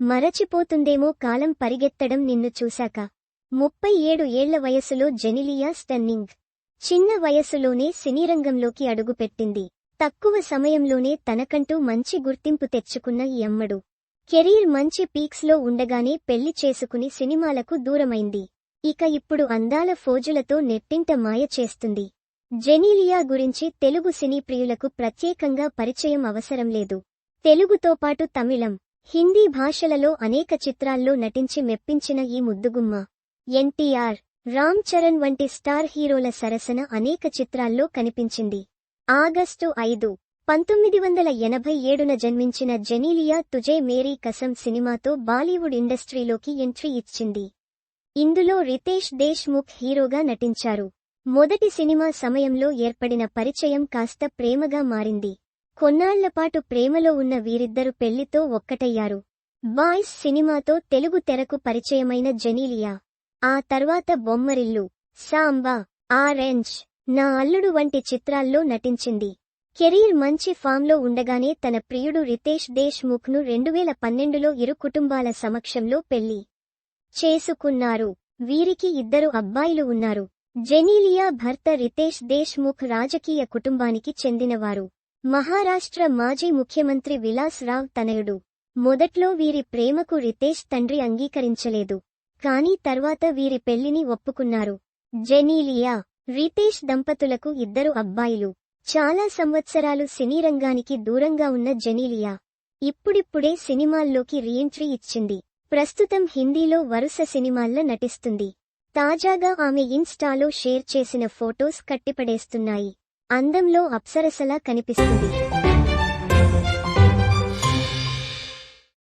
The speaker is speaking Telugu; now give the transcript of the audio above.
మరచిపోతుందేమో కాలం పరిగెత్తడం నిన్ను చూశాక. ముప్పై ఏడు ఏళ్ళ వయసులో జెనిలియా స్టన్నింగ్. చిన్న వయసులోనే సినీరంగంలోకి అడుగుపెట్టింది. తక్కువ సమయంలోనే తనకంటూ మంచి గుర్తింపు తెచ్చుకున్న ఈ అమ్మడు. కెరీర్ మంచి పీక్స్లో ఉండగానే పెళ్ళి చేసుకుని సినిమాలకు దూరమైంది. ఇక ఇప్పుడు అందాల ఫోజులతో నెట్టింట మాయ చేస్తుంది. జెనీలియా గురించి తెలుగు సినీ ప్రియులకు ప్రత్యేకంగా పరిచయం అవసరం లేదు. తెలుగుతో పాటు తమిళం. హిందీ భాషలలో అనేక చిత్రాల్లో నటించి మెప్పించిన ఈ ముద్దుగుమ్మ. ఎన్టీఆర్ రామ్ చరణ్ వంటి స్టార్ హీరోల సరసన అనేక చిత్రాల్లో కనిపించింది. ఆగస్టు ఐదు పంతొమ్మిది వందల ఎనభై ఏడున జన్మించిన జెనీలియా తుజే మేరీ కసం సినిమాతో బాలీవుడ్ ఇండస్ట్రీలోకి ఎంట్రీ ఇచ్చింది. ఇందులో రితేష్ దేశ్ముఖ్ హీరోగా నటించారు. మొదటి సినిమా సమయంలో ఏర్పడిన పరిచయం కాస్త ప్రేమగా మారింది. కొన్నాళ్ళపాటు ప్రేమలో ఉన్న వీరిద్దరు పెళ్ళితో ఒక్కటయ్యారు. బాయ్స్ సినిమాతో తెలుగు తెరకు పరిచయమైన జెనీలియా ఆ తర్వాత బొమ్మరిల్లు సాంబా ఆరెంజ్ నా అల్లుడు వంటి చిత్రాల్లో నటించింది. కెరీర్ మంచి ఫామ్లో ఉండగానే తన ప్రియుడు రితేష్ దేశ్ముఖ్ను రెండువేల పన్నెండులో ఇరు కుటుంబాల సమక్షంలో పెళ్ళి చేసుకున్నారు. వీరికి ఇద్దరు అబ్బాయిలు ఉన్నారు. జెనీలియా భర్త రితేష్ దేశ్ముఖ్ రాజకీయ కుటుంబానికి చెందినవారు. మహారాష్ట్ర మాజీ ముఖ్యమంత్రి విలాస్ రావ్ తనయుడు. మొదట్లో వీరి ప్రేమకు రితేష్ తండ్రి అంగీకరించలేదు. కానీ తర్వాత వీరి పెళ్ళిని ఒప్పుకున్నారు. జెనీలియా రితేష్ దంపతులకు ఇద్దరు అబ్బాయిలు. చాలా సంవత్సరాలు సినీ రంగానికి దూరంగా ఉన్న జెనీలియా. ఇప్పుడిప్పుడే సినిమాల్లోకి రీఎంట్రీ ఇచ్చింది. ప్రస్తుతం హిందీలో వరుస సినిమాల్లో నటిస్తుంది. తాజాగా ఆమె ఇన్స్టాలో షేర్ చేసిన ఫోటోస్ కట్టిపడేస్తున్నాయి. అందంలో అప్సరసలా కనిపిస్తుంది.